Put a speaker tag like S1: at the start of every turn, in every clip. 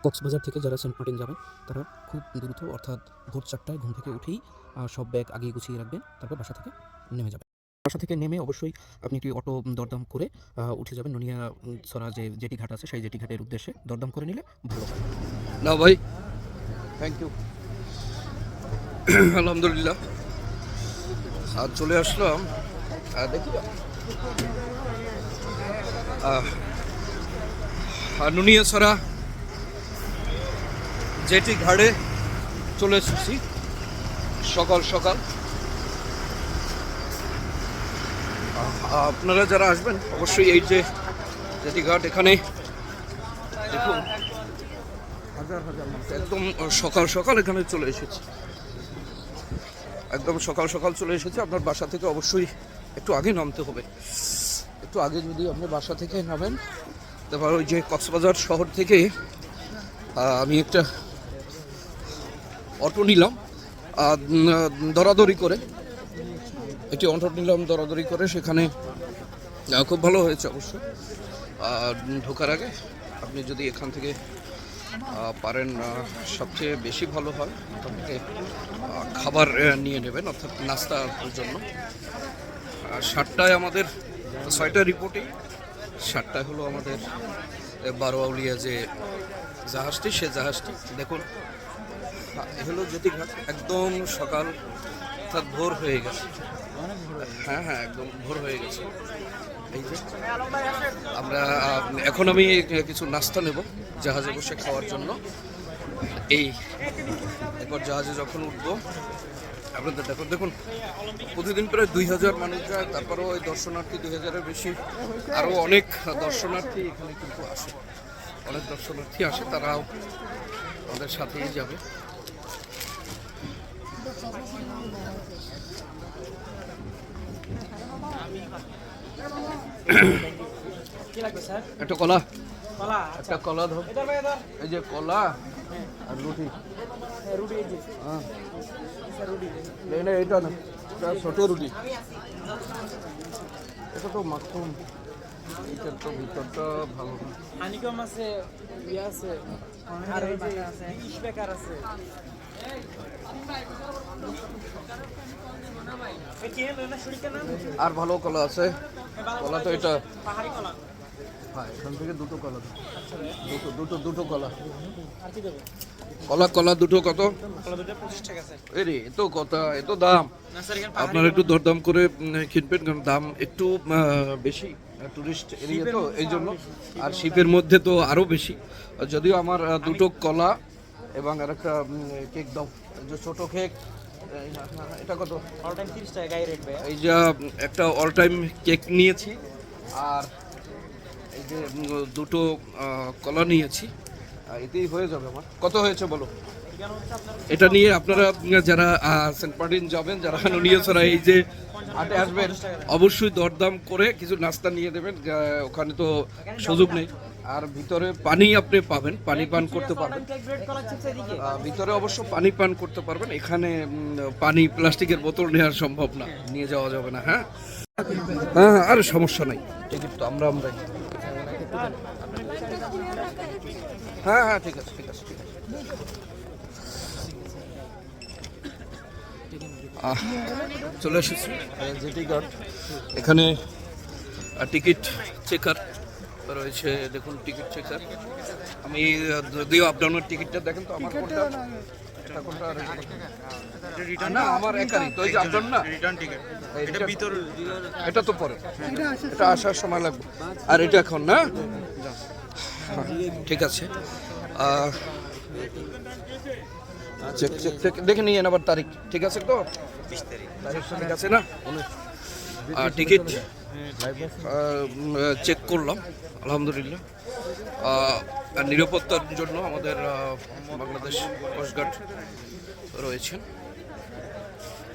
S1: কক্সবাজার থেকে যারা Saint Martin যাবেন তারা খুব দ্রুত অর্থাৎ ভোর চারটায় ঘুম থেকে উঠেই সব ব্যাগ আগিয়ে গুছিয়ে রাখবেন তারপর বাসা থেকে নেমে যাবেন। বাসা থেকে নেমে অবশ্যই আপনি একটি অটো দরদাম করে উঠে যাবেন নুনিয়া সরা যে জেটি ঘাট আছে সেই জেটি ঘাটের উদ্দেশ্যে দরদাম করে নিলে ভালো হয়।
S2: না ভাই। থ্যাংক ইউ আলহামদুলিল্লাহ। আজ চলে আসলাম। আহ, দেখি আহ, আর নুনিয়াছড়া জেটি ঘাড়ে চলে এসেছি। সকাল সকাল। আপনারা যারা আসবেন, অবশ্যই এই যে জেটি ঘাট এখানে দেখুন। হাজার হাজার একদম সকাল সকাল এখানে চলে এসেছি। একদম সকাল সকাল চলে এসেছি। আপনার বাসা থেকে অবশ্যই একটু আগে নামতে হবে। একটু আগে যদি আপনি বাসা থেকে নামেন, তারপর ওই যে কক্সবাজার শহর থেকে আমি একটা অটো নিলাম। দরাদরি করে। একটি অটো নিলাম, দরাদরি করে। সেখানে খুব ভালো হয়েছে অবশ্য। ঢোকার আগে আপনি যদি এখান থেকে পারেন সবচেয়ে বেশি ভালো হয় থেকে খাবার নিয়ে নেবেন, অর্থাৎ নাস্তার জন্য। সাতটায় আমাদের ছয়টা রিপোর্টেই সাতটায় হলো আমাদের বারোয়াউলিয়া যে জাহাজটি, সে জাহাজটি। দেখুন হলো জ্যোতিঘাট একদম সকাল অর্থাৎ ভোর হয়ে গেছে। হ্যাঁ হ্যাঁ একদম ভোর হয়ে গেছে। এই যে, আমরা, এখন আমি কিছু নাস্তা নেব, জাহাজে বসে খাওয়ার জন্য। এই, এরপর জাহাজে যখন উঠবো, আপনাদের দেখুন দেখুন, প্রতিদিন প্রায় দুই হাজার মানুষ যায়, তারপরেও ওই দর্শনার্থী দুই হাজারের বেশি। আরও অনেক দর্শনার্থী এখানে কিন্তু আসে। অনেক দর্শনার্থী আসে, তারাও আমাদের সাথেই যাবে। একটা কলা। একটা কলা ধর। এই যে কলা আর রুটি। হ্যাঁ
S3: রুটি
S2: এই না এটা না। ছোট রুটি। এটা তো মাখন। এইটার তো ভিতরটা ভালো
S3: হানিকম আছে ইয়ে আছে আর যে বেকার আছে।
S2: ভালো কলা আছে। কলা তো এটা
S3: পাহাড়ি কলা।
S2: হ্যাঁ এখান থেকে দুটো কলা দুটো দুটো দুটো কলা।
S3: আর কি দেবো?
S2: কলা কলা দুটো কত? এরে এত কত এত দাম। আপনারা একটু দরদাম করে কিনবেন কারণ দাম একটু বেশি। টুরিস্ট এরিয়া তো এই জন্য আর শিপের মধ্যে তো আরও বেশি। যদিও আমার দুটো কলা এবং আর একটা কেক দাও। যে ছোটো কেক এটা কত?
S3: অল টাইম তিরিশ টাকা গায়ে রেট ভাই
S2: এই যে একটা অল টাইম কেক নিয়েছি। আর এই যে দুটো কলা নিয়েছি। এতেই হয়ে যাবে আমার। কত হয়েছে বলো? এটা নিয়ে আপনারা যারা সেন্ট মার্টিন যাবেন যারা নুনিয়াছড়া এই যে হাটে আসবেন অবশ্যই দরদাম করে কিছু নাস্তা নিয়ে দেবেন ওখানে তো সুযোগ নেই। আর ভিতরে পানি আপনি পাবেন পানি পান করতে পারবেন। ভিতরে অবশ্য পানি পান করতে পারবেন এখানে পানি প্লাস্টিকের বোতল নেওয়া সম্ভব না নিয়ে যাওয়া যাবে না হ্যাঁ? হ্যাঁ হ্যাঁ, আর সমস্যা নাই। টিকিট তো আমরা আমরাই হ্যাঁ হ্যাঁ ঠিক আছে ঠিক আছে ঠিক আছে আহ, চলে এসেছি। এখানে টিকিট চেকার রয়েছে। দেখুন টিকিট চেকার আমি যদিও আপ ডাউনের টিকিটটা দেখেন তো আমার কোনটা? এটা কোনটা? আর এটা না আমার একারই। তো ওই যে না?
S4: রিটার্ন টিকিট
S2: এটা ভিতর এটা তো পরে। এটা আসার সময়। লাগবে। আর এটা এখন না? হ্যাঁ, ঠিক আছে। Check check check. দেখে নিয়ে আবার তারিখ। ঠিক আছে তো? তারিখ। ঠিক আছে না? টিকিট চেক করলাম আলহামদুলিল্লাহ। আর নিরাপত্তার জন্য আমাদের বাংলাদেশ কোস্টগার্ড রয়েছেন।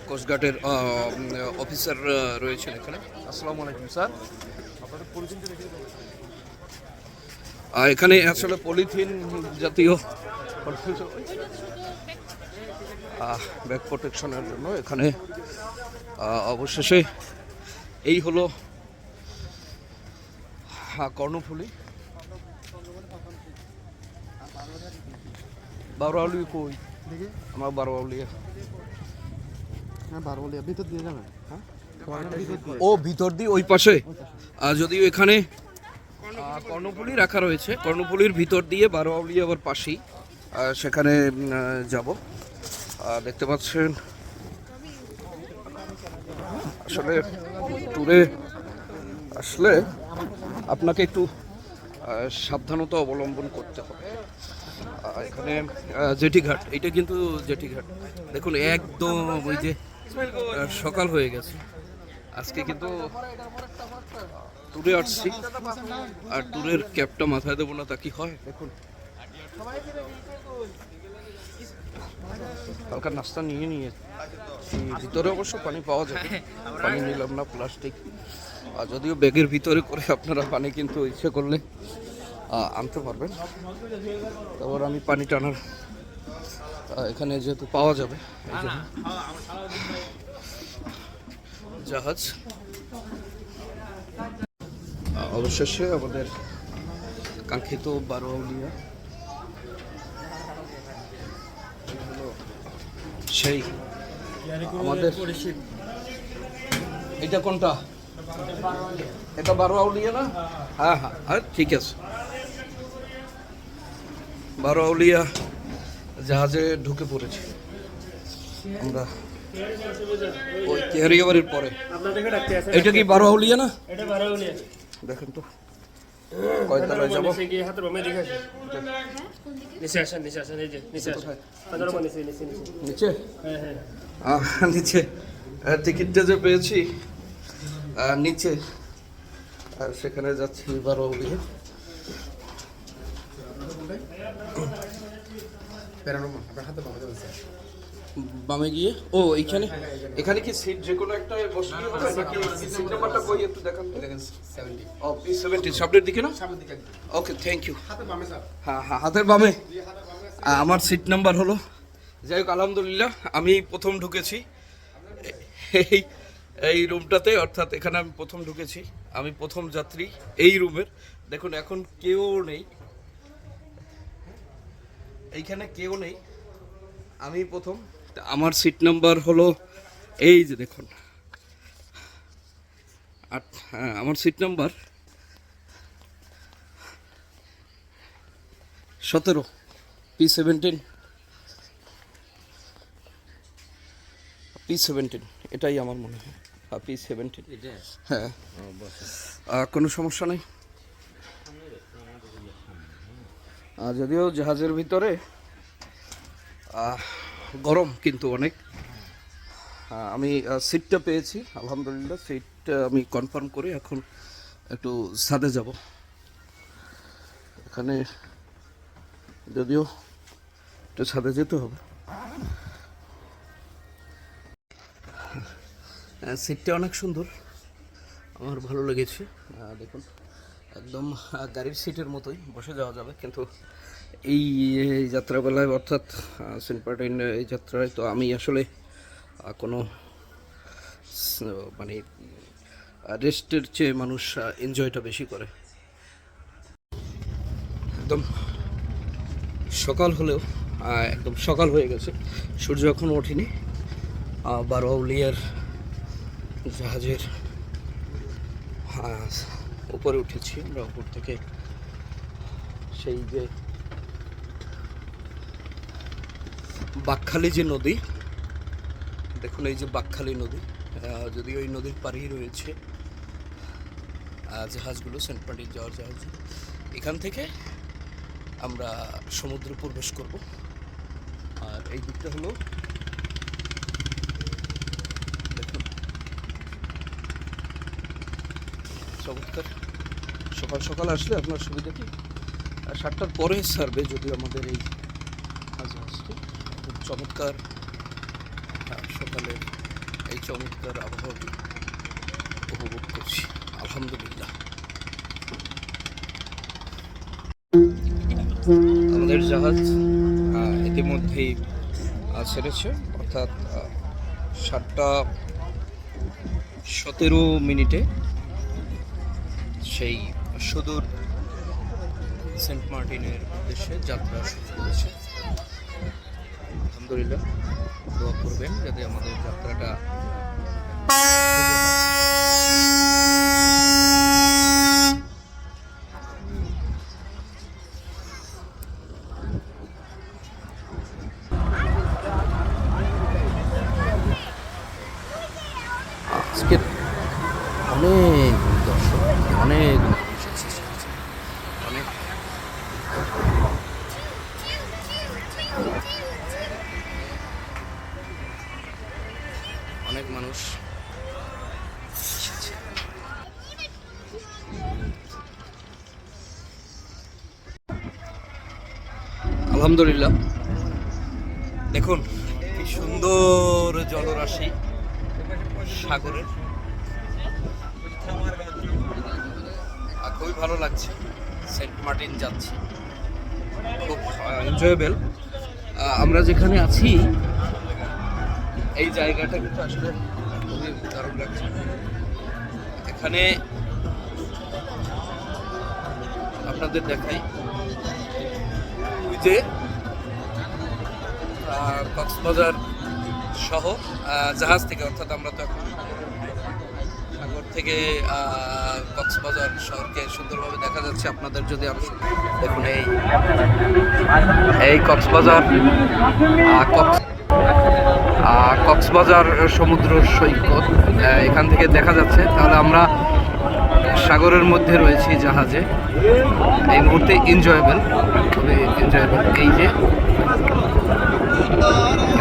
S2: কোস্টগার্ডের অফিসার রয়েছেন এখানে। আসসালামু আলাইকুম স্যার। এখানে আসলে পলিথিন জাতীয় ব্যাক প্রোটেকশনের জন্য এখানে অবশেষে এই হলো কর্ণফুলী। বারোয়াউলিয়া কই?
S4: দেখি।
S2: আমার
S4: হ্যাঁ বারো ভিতর দিয়ে হ্যাঁ?
S2: ও ভিতর দিয়ে ওই পাশে। যদিও এখানে কর্ণফুলি রাখা রয়েছে কর্ণফুলির ভিতর দিয়ে বারোয়াউলি আবার পাশেই। সেখানে যাব। দেখতে পাচ্ছেন আসলে ট্যুরে আসলে আপনাকে একটু সাবধানতা অবলম্বন করতে হবে। এখানে আহ, জেটিঘাট এটা কিন্তু জেটিঘাট দেখুন একদম ওই যে সকাল হয়ে গেছে। আজকে কিন্তু ট্যুরে আসছি। আর ট্যুরের ক্যাবটা মাথায় দেবো না তা কি হয়? দেখুন। হালকা নাস্তা নিয়ে নিয়ে ভিতরে অবশ্য পানি পাওয়া যাবে পানি নিলাম না, প্লাস্টিক। আর যদিও ব্যাগের ভিতরে করে আপনারা পানি কিন্তু ইচ্ছে করলে আনতে পারবেন। তারপর আমি পানি টানার এখানে যেহেতু পাওয়া যাবে জাহাজ। অবশেষে আমাদের কাঙ্ক্ষিত বারোয়াউলিয়া এই হলো সেই আমাদের এটা কোনটা? এটা বারোয়াউলিয়া না? হ্যাঁ হ্যাঁ হ্যাঁ ঠিক আছে। বারোয়াউলিয়া জাহাজে ঢুকে পড়েছি। আমরা ওই কেহারিয়াবাড়ির পরে। এটা কি না?
S3: বারো উনি
S2: দেখেন তো। কয়তলায় যাব?
S3: নিচে গিয়ে হাতের বামে দেখে আসেন নিচে আসেন নিচে আসেন এই যে নিচে আসেন। হাতের বামে নিচে নিচে নিচে।
S2: নিচে?
S3: হ্যাঁ হ্যাঁ।
S2: নিচে। টিকিটটা যে পেয়েছি নিচে। আর সেখানে যাচ্ছি বারোয়াউলিয়া বামে গিয়ে। ও এইখানে? এখানে কি সিট যে কোনো একটা বসলেই হবে? নাকি সিট নাম্বারটা কই একটু দেখান তো। ও পি সেভেন্টি সামনের দিকে না? ওকে থ্যাংক ইউ হাতে বামে স্যার হ্যাঁ হ্যাঁ হাতের বামে। আমার সিট নাম্বার হলো। যাই হোক আলহামদুলিল্লাহ আমি প্রথম ঢুকেছি। এই এই রুমটাতে অর্থাৎ এখানে আমি প্রথম ঢুকেছি। আমি প্রথম যাত্রী এই রুমের। দেখুন এখন কেউ নেই। এইখানে কেউ নেই। আমি প্রথম। আমার সিট নাম্বার হলো এই যে দেখুন। আট হ্যাঁ আমার সিট নাম্বার সতেরো পি সেভেন্টিন পি সেভেন্টিন এটাই আমার মনে হয়। হ্যাঁ পি সেভেন্টিন হ্যাঁ। কোনো সমস্যা নেই? যদিও জাহাজের ভিতরে আহ, গরম কিন্তু অনেক। আমি সিটটা পেয়েছি আলহামদুলিল্লাহ সিটটা আমি কনফার্ম করে এখন একটু ছাদে যাব। এখানে যদিও একটু ছাদে যেতে হবে। সিটটা অনেক সুন্দর। আমার ভালো লেগেছে। দেখুন একদম গাড়ির সিটের মতোই বসে যাওয়া যাবে কিন্তু এই যাত্রাবেলায় অর্থাৎ সেন্ট এই যাত্রায় তো আমি আসলে কোনো মানে রেস্টের চেয়ে মানুষ এনজয়টা বেশি করে। একদম সকাল হলেও একদম সকাল হয়ে গেছে। সূর্য এখনও ওঠেনি। বারোয়াউলিয়ার জাহাজের উপরে উঠেছি আমরা, উপর থেকে। সেই যে বাকখালি যে নদী দেখুন এই যে বাকখালি নদী আহ, যদিও এই নদীর পাড়েই রয়েছে জাহাজগুলো সেন্ট মার্টিন যাওয়ার জাহাজ। এখান থেকে আমরা সমুদ্রে প্রবেশ করব। আর এই দিকটা হলো দেখুন চমৎকার। সকাল সকাল আসলে আপনার সুবিধা কি? আর সাতটার পরে সার্ভে যদি আমাদের এই চমৎকার। আহ, সকালের এই চমৎকার আবহাওয়াটি উপভোগ করছি। আলহামদুলিল্লাহ। আমাদের জাহাজ ইতিমধ্যেই ছেড়েছে অর্থাৎ সাতটা সতেরো মিনিটে সেই সুদূর সেন্ট মার্টিনের উদ্দেশ্যে যাত্রা শুরু আলহামদুলিল্লাহ দোয়া করবেন যাতে আমাদের যাত্রাটা আলহামদুলিল্লাহ। দেখুন, কি সুন্দর জলরাশি সাগরের। খুবই ভালো লাগছে, সেন্ট মার্টিন যাচ্ছি। খুব এনজয়েবল আমরা যেখানে আছি, এই জায়গাটা কিন্তু আসলে খুবই দারুণ লাগছে। এখানে আপনাদের দেখাই যে কক্সবাজার সহ জাহাজ থেকে, অর্থাৎ আমরা তো এখন সাগর থেকে কক্সবাজার শহরকে সুন্দরভাবে দেখা যাচ্ছে। আপনাদের যদি আমি দেখুন এই এই কক্সবাজার কক্স কক্সবাজার সমুদ্র সৈকত এখান থেকে দেখা যাচ্ছে। তাহলে আমরা সাগরের মধ্যে রয়েছি জাহাজে। এই মুহূর্তে এনজয়েবল খুবই এনজয়েবল এই যে,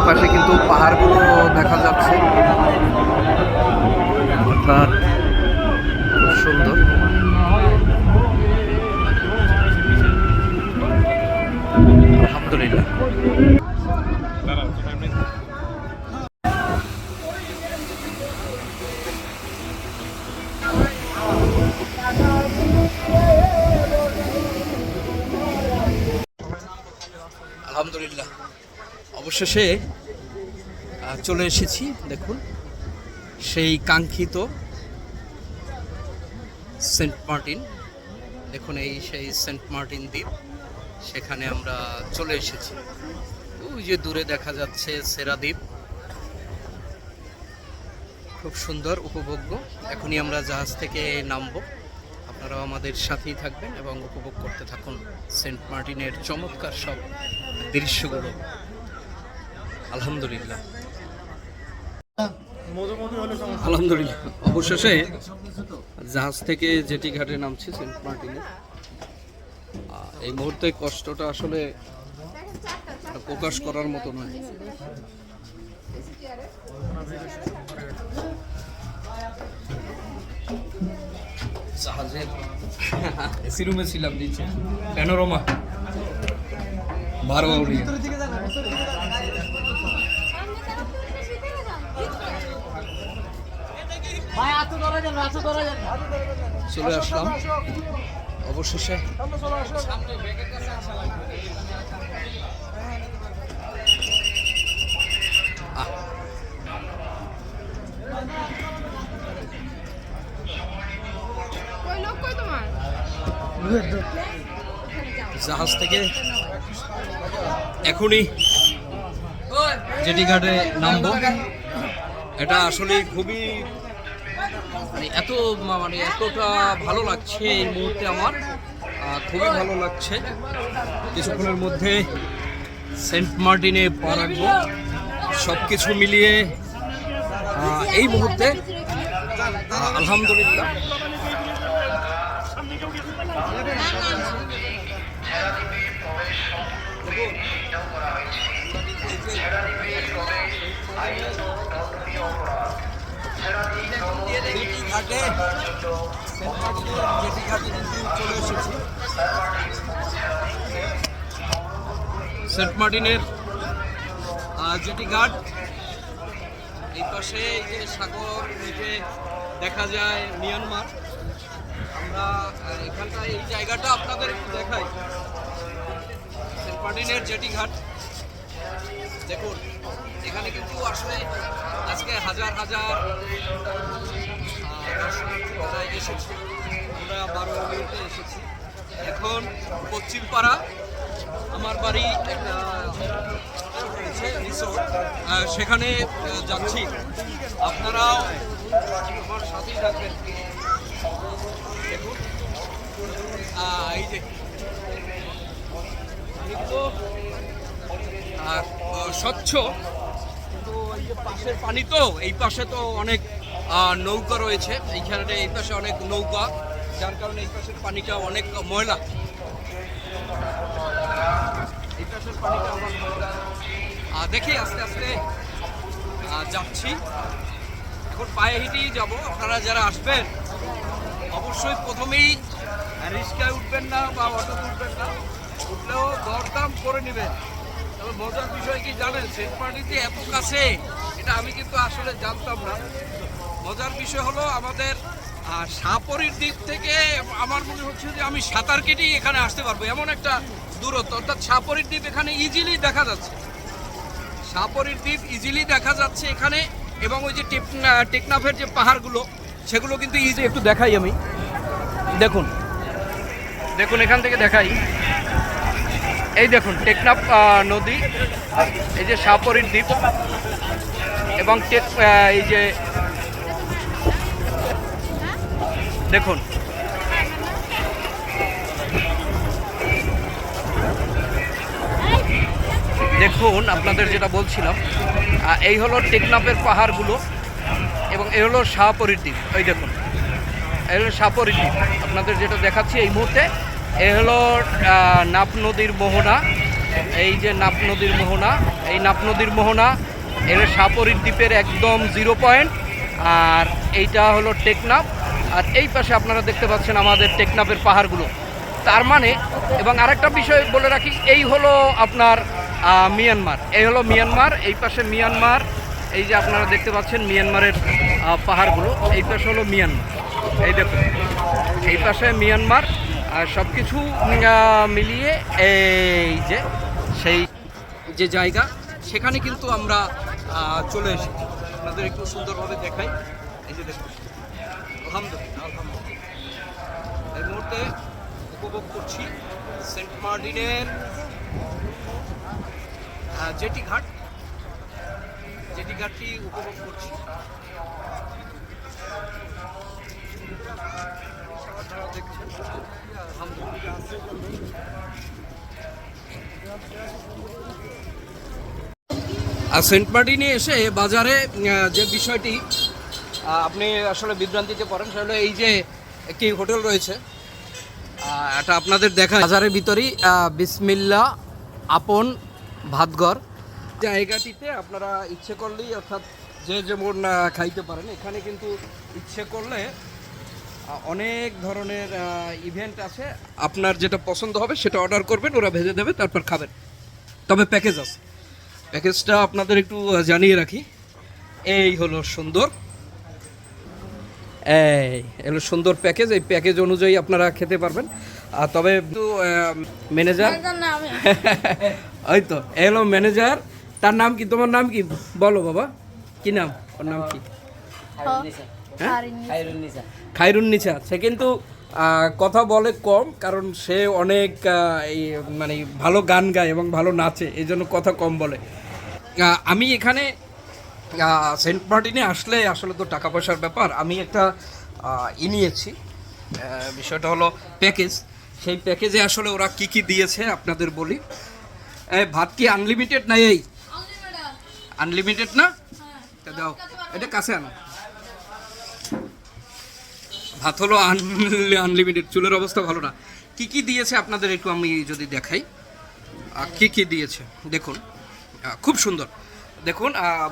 S2: এপাশে কিন্তু পাহাড়গুলো দেখা যাচ্ছে। অবশেষে চলে এসেছি, দেখুন, সেই কাঙ্ক্ষিত সেন্ট মার্টিন। দেখুন, এই সেই সেন্ট মার্টিন দ্বীপ, সেখানে আমরা চলে এসেছি। ওই যে দূরে দেখা যাচ্ছে সেরা দ্বীপ। খুব সুন্দর, উপভোগ্য। এখনই আমরা জাহাজ থেকে নামবো। আপনারাও আমাদের সাথেই থাকবেন এবং উপভোগ করতে থাকুন সেন্ট মার্টিনের চমৎকার সব দৃশ্যগুলো। আলহামদুলিল্লাহ। আলহামদুলিল্লাহ। অবশেষে জাহাজ থেকে জেটি ঘাটে নামছি, সেন্ট মার্টিনে। এই মুহূর্তে কষ্টটা আসলে প্রকাশ করার মতো নয়। জাহাজের এসি রুমে ছিলাম নিচে। প্যানোরমা। বারো চলে আসলাম। অবশেষে। জাহাজ থেকে এখনই জেটি ঘাটে নামবো। এটা আসলে খুবই মানে এত মানে এতটা ভালো লাগছে এই মুহূর্তে আমার। খুবই ভালো লাগছে। কিছুক্ষণের মধ্যে সেন্ট মার্টিনে পা রাখব। সব কিছু মিলিয়ে এই মুহূর্তে আলহামদুলিল্লাহ। ঘাটে ঘাটে কিন্তু চলে এসেছি সেন্ট মার্টিনের জেটি ঘাট। এই পাশে এই যে সাগর যে দেখা যায় মিয়ানমার। আমরা আহ, এখানটায় এই জায়গাটা আপনাদের একটু দেখাই। সেন্ট মার্টিনের জেটি ঘাট। দেখুন এখানে কিন্তু আসলে আজকে হাজার হাজার দর্শনার্থীরা এসেছে আমরা বারো মিনিটে এসেছি। এখন পশ্চিম পাড়া আমার বাড়ি একটা সেখানে যাচ্ছি। আপনারাও আমার থাকবেন। এই যে। আর স্বচ্ছ। কিন্তু এই পাশের পানি তো, এই পাশে তো অনেক নৌকা রয়েছে। এইখানে এই পাশে অনেক নৌকা, যার কারণে এই পাশের পানিটা অনেক ময়লা। এই পাশের পানিটা দেখি, আস্তে আস্তে যাচ্ছি। এখন পায়ে হেঁটেই যাব। আপনারা যারা আসবেন, অবশ্যই প্রথমেই রিক্সায় উঠবেন না বা অটোতে উঠবেন না। উঠলেও দরদাম করে নেবেন। তবে মজার বিষয় কি জানেন, সেন্ট মার্টিন এত কাছে, এটা আমি কিন্তু আসলে জানতাম না। মজার বিষয় হলো আমাদের সাপরির দিক থেকে আমার মনে হচ্ছে যে আমি সাঁতার কেটেই এখানে আসতে পারব এমন একটা দূরত্ব। অর্থাৎ সাপরির দ্বীপ এখানে ইজিলি দেখা যাচ্ছে। সাপরির দ্বীপ ইজিলি দেখা যাচ্ছে এখানে এবং ওই যে টেকনাফের যে পাহাড়গুলো সেগুলো কিন্তু ইজি একটু দেখাই আমি। দেখুন। দেখুন এখান থেকে দেখাই। এই দেখুন টেকনাফ নদী এই যে সাপরির দ্বীপ এবং এই যে দেখুন। দেখুন, আপনাদের যেটা বলছিলাম এই হলো টেকনাফের পাহাড়গুলো এবং এই হলো শাহপরীর দ্বীপ। এই দেখুন, এই হলো শাহপরীর দ্বীপ। আপনাদের যেটা দেখাচ্ছি এই মুহূর্তে এই হলো নাপ নদীর মোহনা। এই যে নাপ নদীর মোহনা, এই নাপ নদীর মোহনা, এর শাহপরীর দ্বীপের একদম জিরো পয়েন্ট। আর এইটা হলো টেকনাফ। আর এই পাশে আপনারা দেখতে পাচ্ছেন আমাদের টেকনাফের পাহাড়গুলো। তার মানে এবং আরেকটা বিষয় বলে রাখি, এই হলো আপনার মিয়ানমার। এই হলো মিয়ানমার, এই পাশে মিয়ানমার, এই যে আপনারা দেখতে পাচ্ছেন মিয়ানমারের পাহাড়গুলো, এই পাশে হলো মিয়ানমার। এই দেখুন, এই পাশে মিয়ানমার আর সব কিছু মিলিয়ে এই যে, সেই যে জায়গা, সেখানে কিন্তু আমরা চলে এসেছি। আপনাদের একটু সুন্দরভাবে দেখাই। এই যে দেখুন আলহামদুলিল্লাহ আলহামদুলিল্লাহ। এই মুহূর্তে উপভোগ করছি সেন্ট মার্টিনের জেটি ঘাট। জেটি ঘাটটি উপভোগ করছি। আর সেন্ট মার্টিনে এসে বাজারে যে বিষয়টি আপনি আসলে বিভ্রান্তিতে পড়েন, সেটা হলো এই যে একটি হোটেল রয়েছে। এটা আপনাদের দেখা বাজারের ভিতরেই বিসমিল্লা আপন ভাতঘর। জায়গাটিতে আপনারা ইচ্ছে করলেই, অর্থাৎ যে যেমন খাইতে পারেন। এখানে কিন্তু ইচ্ছে করলে অনেক ধরনের ইভেন্ট আছে। আপনার যেটা পছন্দ হবে, সেটা অর্ডার করবেন, ওরা ভেজে দেবে, তারপর খাবেন। তবে প্যাকেজ আছে। প্যাকেজটা আপনাদের একটু জানিয়ে রাখি। এই হলো সুন্দর। এই হলো সুন্দর প্যাকেজ এই প্যাকেজ অনুযায়ী আপনারা খেতে পারবেন। আর তবে ম্যানেজার ওই তো এই হলো ম্যানেজার তার নাম কি তোমার নাম কি? বলো বাবা কি নাম? ওর নাম কি? খাইরুন নিচা সে কিন্তু কথা বলে কম কারণ সে অনেক এই মানে ভালো গান গায় এবং ভালো নাচে এই জন্য কথা কম বলে। আমি এখানে সেন্ট মার্টিনে আসলে আসলে তো টাকা পয়সার ব্যাপার, আমি একটা ই নিয়েছি। বিষয়টা হলো প্যাকেজ। সেই প্যাকেজে আসলে ওরা কি কি দিয়েছে আপনাদের বলি। ভাত কি আনলিমিটেড না এই? আনলিমিটেড না? দাও, এটা কাছে আনো। ভাত হলো আনলিমিটেড চুলের অবস্থা ভালো না। কি কি দিয়েছে আপনাদের একটু আমি যদি দেখাই। কি কি দিয়েছে? দেখুন। খুব সুন্দর। দেখুন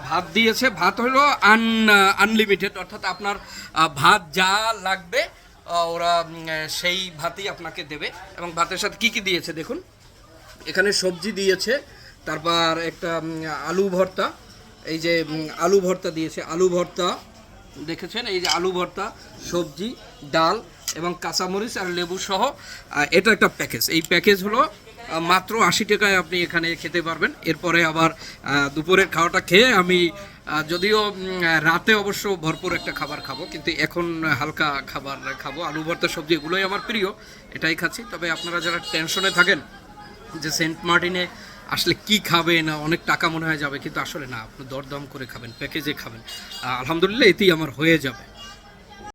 S2: ভাত দিয়েছে, ভাত হলো আন আনলিমিটেড অর্থাৎ আপনার ভাত যা লাগবে ওরা সেই ভাতই আপনাকে দেবে। এবং ভাতের সাথে কি কি দিয়েছে দেখুন? এখানে সবজি দিয়েছে, তারপর একটা আলু ভর্তা, এই যে আলু ভর্তা দিয়েছে, আলু ভর্তা, দেখেছেন? এই যে আলু ভর্তা, সবজি, ডাল এবং কাঁচামরিচ আর লেবু সহ এটা একটা প্যাকেজ। এই প্যাকেজ হলো মাত্র আশি টাকায় আপনি এখানে খেতে পারবেন। এরপরে আবার দুপুরের খাওয়াটা খেয়ে আমি যদিও রাতে অবশ্য ভরপুর একটা খাবার খাব, কিন্তু এখন হালকা খাবার খাব। আলু ভর্তা সবজি এগুলোই আমার প্রিয়, এটাই খাচ্ছি। তবে আপনারা যারা টেনশনে থাকেন যে সেন্ট মার্টিনে আসলে কি খাবেন অনেক টাকা মনে হয় যাবে, কিন্তু আসলে না, আপনি দরদাম করে খাবেন, প্যাকেজে খাবেন। আলহামদুলিল্লাহ এতেই আমার হয়ে যাবে।